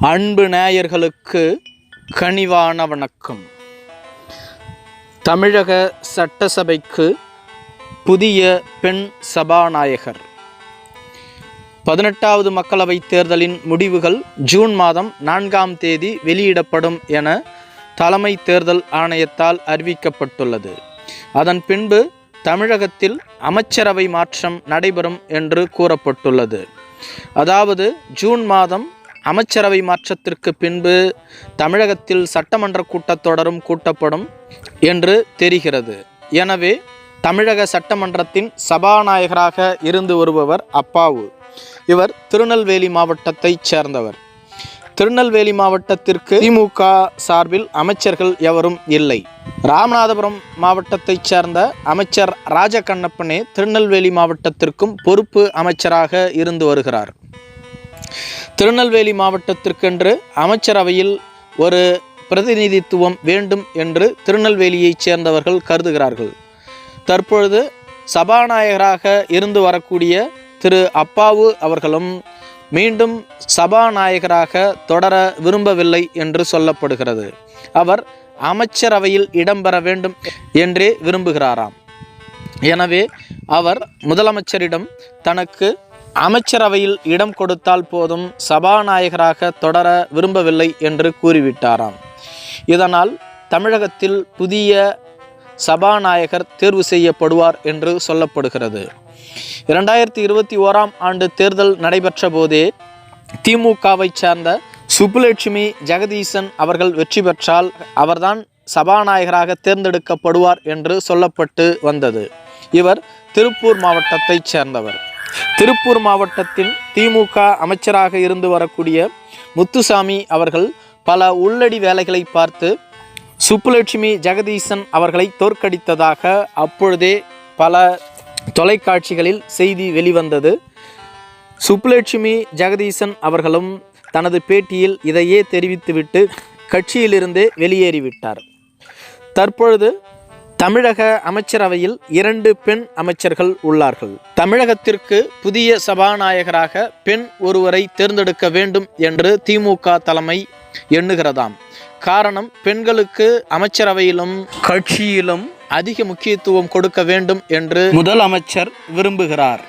அன்பு நேயர்களுக்கு கனிவான வணக்கம். தமிழக சட்டசபைக்கு புதிய பெண் சபாநாயகர். பதினெட்டாவது மக்களவைத் தேர்தலின் முடிவுகள் ஜூன் மாதம் நான்காம் தேதி வெளியிடப்படும் என தலைமை தேர்தல் ஆணையத்தால் அறிவிக்கப்பட்டுள்ளது. அதன் பின்பு தமிழகத்தில் அமைச்சரவை மாற்றம் நடைபெறும் என்று கூறப்பட்டுள்ளது. அதாவது ஜூன் மாதம் அமைச்சரவை மாற்றத்திற்கு பின்பு தமிழகத்தில் சட்டமன்ற கூட்டத்தொடரும் கூட்டப்படும் என்று தெரிகிறது. எனவே தமிழக சட்டமன்றத்தின் சபாநாயகராக இருந்து வருபவர் அப்பாவு. இவர் திருநெல்வேலி மாவட்டத்தைச் சேர்ந்தவர். திருநெல்வேலி மாவட்டத்திற்கு திமுக சார்பில் அமைச்சர்கள் எவரும் இல்லை. ராமநாதபுரம் மாவட்டத்தைச் சேர்ந்த அமைச்சர் ராஜகண்ணப்பனே திருநெல்வேலி மாவட்டத்திற்கும் பொறுப்பு அமைச்சராக இருந்து வருகிறார். திருநெல்வேலி மாவட்டத்திற்கென்று அமைச்சரவையில் ஒரு பிரதிநிதித்துவம் வேண்டும் என்று திருநெல்வேலியைச் சேர்ந்தவர்கள் கருதுகிறார்கள். தற்பொழுது சபாநாயகராக இருந்து வரக்கூடிய திரு அப்பாவு அவர்களும் மீண்டும் சபாநாயகராக தொடர விரும்பவில்லை என்று சொல்லப்படுகிறது. அவர் அமைச்சரவையில் இடம்பெற வேண்டும் என்றே விரும்புகிறாராம். எனவே அவர் முதலமைச்சரிடம் தனக்கு அமைச்சரவையில் இடம் கொடுத்தால் போதும் சபாநாயகராக தொடர விரும்பவில்லை என்று கூறிவிட்டாராம். இதனால் தமிழகத்தில் புதிய சபாநாயகர் தேர்வு செய்யப்படுவார் என்று சொல்லப்படுகிறது. இரண்டாயிரத்தி இருபத்தி ஓராம் ஆண்டு தேர்தல் நடைபெற்ற போதே திமுகவை சேர்ந்த சுப்புலட்சுமி ஜெகதீசன் அவர்கள் வெற்றி பெற்றால் அவர்தான் சபாநாயகராக தேர்ந்தெடுக்கப்படுவார் என்று சொல்லப்பட்டு வந்தது. இவர் திருப்பூர் மாவட்டத்தைச் சேர்ந்தவர். திருப்பூர் மாவட்டத்தில் திமுக அமைச்சராக இருந்து வரக்கூடிய முத்துசாமி அவர்கள் பல உள்ளடி வேலைகளை பார்த்து சுப்புலட்சுமி ஜெகதீசன் அவர்களை தோற்கடித்ததாக அப்பொழுதே பல தொலைக்காட்சிகளில் செய்தி வெளிவந்தது. சுப்புலட்சுமி ஜெகதீசன் அவர்களும் தனது பேட்டியில் இதையே தெரிவித்துவிட்டு கட்சியிலிருந்தே வெளியேறிவிட்டார். தற்பொழுது தமிழக அமைச்சரவையில் இரண்டு பெண் அமைச்சர்கள் உள்ளார்கள். தமிழகத்திற்கு புதிய சபாநாயகராக பெண் ஒருவரை தேர்ந்தெடுக்க வேண்டும் என்று திமுக தலைமை எண்ணுகிறதாம். காரணம் பெண்களுக்கு அமைச்சரவையிலும் கட்சியிலும் அதிக முக்கியத்துவம் கொடுக்க வேண்டும் என்று முதலமைச்சர் விரும்புகிறார்.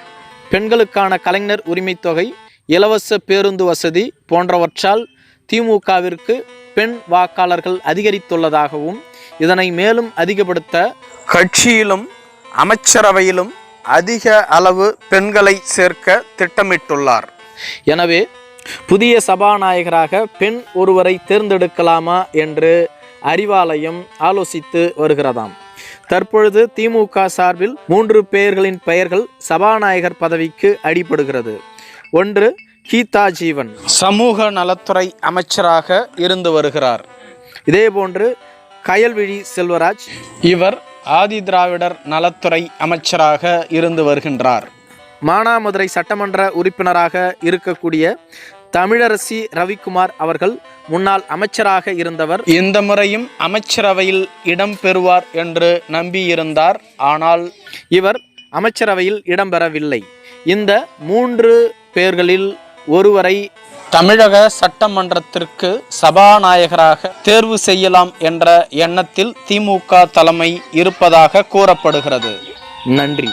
பெண்களுக்கான கலைஞர் உரிமைத் தொகை இலவச பேருந்து வசதி போன்றவற்றால் திமுகவிற்கு பெண் வாக்காளர்கள் அதிகரித்துள்ளதாகவும் இதனை மேலும் அதிகப்படுத்த கட்சியிலும் அமைச்சரவையிலும் அதிக அளவு பெண்களை சேர்க்க திட்டமிட்டுள்ளார். எனவே புதிய சபாநாயகராக பெண் ஒருவரை தேர்ந்தெடுக்கலாமா என்று அறிவாலயம் ஆலோசித்து வருகிறதாம். தற்பொழுது திமுக சார்பில் மூன்று பேர்களின் பெயர்கள் சபாநாயகர் பதவிக்கு அடிபடுகிறது. ஒன்று கீதா ஜீவன். சமூக நலத்துறை அமைச்சராக இருந்து வருகிறார். இதேபோன்று கயல்விழி செல்வராஜ். இவர் ஆதி திராவிடர் நலத்துறை அமைச்சராக இருந்து வருகின்றார். மானாமதுரை சட்டமன்ற உறுப்பினராக இருக்கக்கூடிய தமிழரசி ரவிக்குமார் அவர்கள் முன்னாள் அமைச்சராக இருந்தவர். இந்த முறையும் அமைச்சரவையில் இடம் பெறுவார் என்று நம்பியிருந்தார். ஆனால் இவர் அமைச்சரவையில் இடம்பெறவில்லை. இந்த மூன்று பேர்களில் ஒருவரை தமிழக சட்டமன்றத்திற்கு சபாநாயகராக தேர்வு செய்யலாம் என்ற எண்ணத்தில் திமுக தலைமை இருப்பதாக கூறப்படுகிறது. நன்றி.